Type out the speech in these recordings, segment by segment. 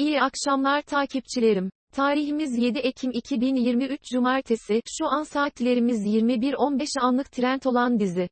İyi akşamlar takipçilerim. Tarihimiz 7 Ekim 2023 Cumartesi, şu an saatlerimiz 21.15 anlık trend olan dizi.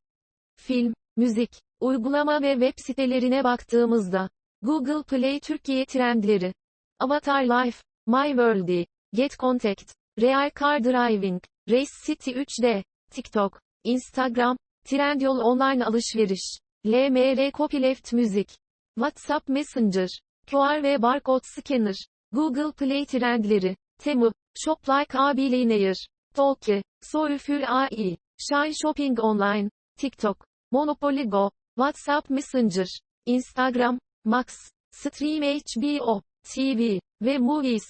Film, müzik, uygulama ve web sitelerine baktığımızda, Google Play Türkiye trendleri, Avatar Life, My World, Get Contact, Real Car Driving, Race City 3D, TikTok, Instagram, Trendyol Online Alışveriş, LMR Copyleft Müzik, WhatsApp Messenger, QR ve Barcode Scanner, Google Play trendleri, Temu, Shop Like A Billionaire, Talkie, Soulful AI, Shine Shopping Online, TikTok, Monopoly Go, WhatsApp Messenger, Instagram, Max, Stream HBO, TV ve Movies,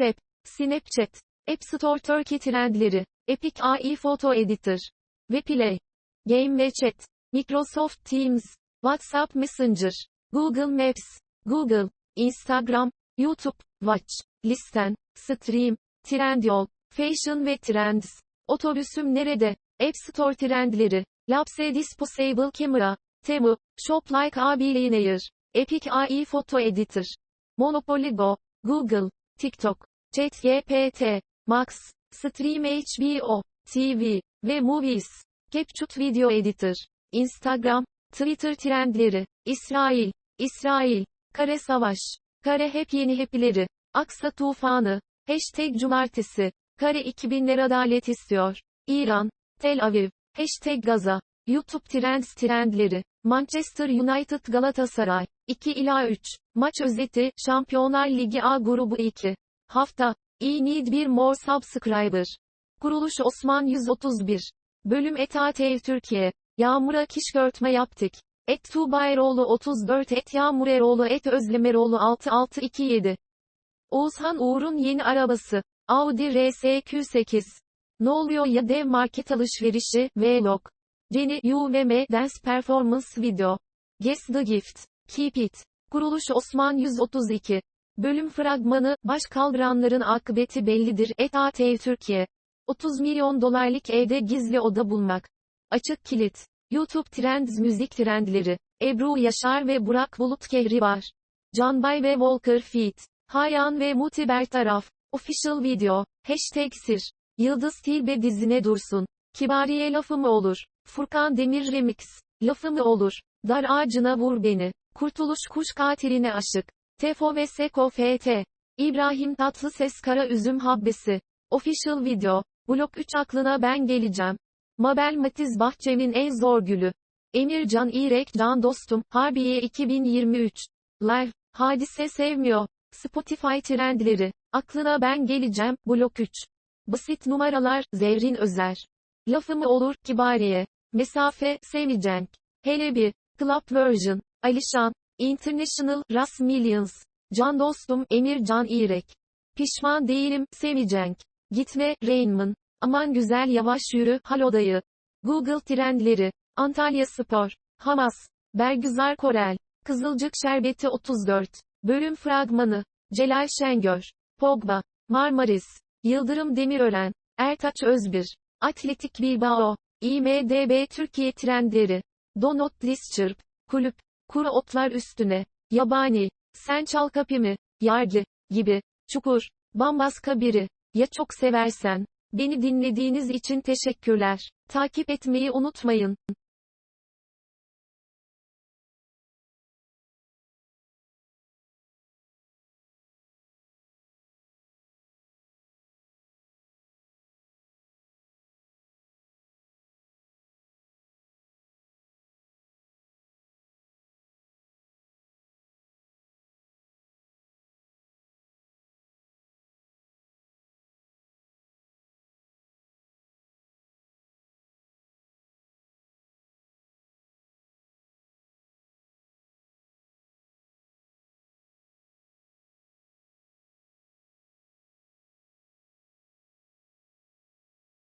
App, Snapchat, App Store Turkey trendleri, Epic AI Photo Editor, ve Play, Game ve Chat, Microsoft Teams, WhatsApp Messenger, Google Maps, Google, Instagram, YouTube, Watch, Listen, Stream, Trendyol, Fashion ve Trends. Otobüsüm nerede? App Store trendleri, Lapse Disposable Camera, Temu, Shop Like A Billionaire, Epic AI Photo Editor, Monopoly Go, Google, TikTok, ChatGPT, Max, Stream HBO, TV ve Movies, CapCut Video Editor, Instagram, Twitter trendleri, İsrail, İsrail, Kare Savaş, Kare Hep Yeni Hepileri, Aksa Tufanı, Hashtag Cumartesi, Kare 2000'ler adalet istiyor, İran, Tel Aviv, Hashtag Gaza, YouTube Trends trendleri, Manchester United Galatasaray, 2 ila 3, maç özeti, Şampiyonlar Ligi A grubu 2, hafta, I need bir more subscriber, kuruluş Osman 131, bölüm ETATEV Türkiye, Yağmur'a kişkörtme yaptık. Et Tuğba Eroğlu 34 Et Yağmur Eroğlu Et Özlem Eroğlu 6627. Oğuzhan Uğur'un yeni arabası. Audi RS-Q8. Ne oluyor ya dev market alışverişi, vlog. Jenny UVM Dance Performance Video. Guess the Gift. Keep It. Kuruluş Osman 132. Bölüm fragmanı, baş kaldıranların akıbeti bellidir. Et ATV Türkiye. 30 milyon dolarlık evde gizli oda bulmak. Açık kilit. YouTube Trends müzik trendleri. Ebru Yaşar ve Burak Bulut Kehribar. Canbay ve Volker Feet. Hayan ve Muti Bertaraf. Official video. Hashtag sir. Yıldız Tilbe dizine dursun. Kibariye lafı mı olur? Furkan Demir Remix. Lafı mı olur? Dar ağacına vur beni. Kurtuluş kuş katiline aşık. Tefo ve Seko FT. İbrahim Tatlıses Kara Üzüm Habbesi. Official video. Blok 3 aklına ben geleceğim. Mabel Matiz Bahçemin en zor gülü. Emir Can İrek Can Dostum, Harbiye 2023. Live, Hadise Sevmiyor. Spotify trendleri. Aklına ben geleceğim, blok 3. Basit numaralar, Zevrin Özer. Lafı mı olur, Kibariye. Mesafe, Sevecek. Hele bir. Club Version. Alişan. International, Ras Millions. Can Dostum, Emir Can İrek. Pişman değilim, Sevecek. Gitme, Rainman. Aman güzel yavaş yürü, halodayı. Google trendleri. Antalya Spor. Hamas. Bergüzar Korel. Kızılcık Şerbeti 34. Bölüm fragmanı. Celal Şengör. Pogba. Marmaris. Yıldırım Demirören. Ertaç Özbir. Atletik Bilbao. IMDB Türkiye trendleri. Donut Lisçırp. Kulüp. Kuru otlar üstüne. Yabani. Sen çal kapimi. Yargı. Gibi. Çukur. Bambaska biri. Ya çok seversen. Beni dinlediğiniz için teşekkürler. Takip etmeyi unutmayın.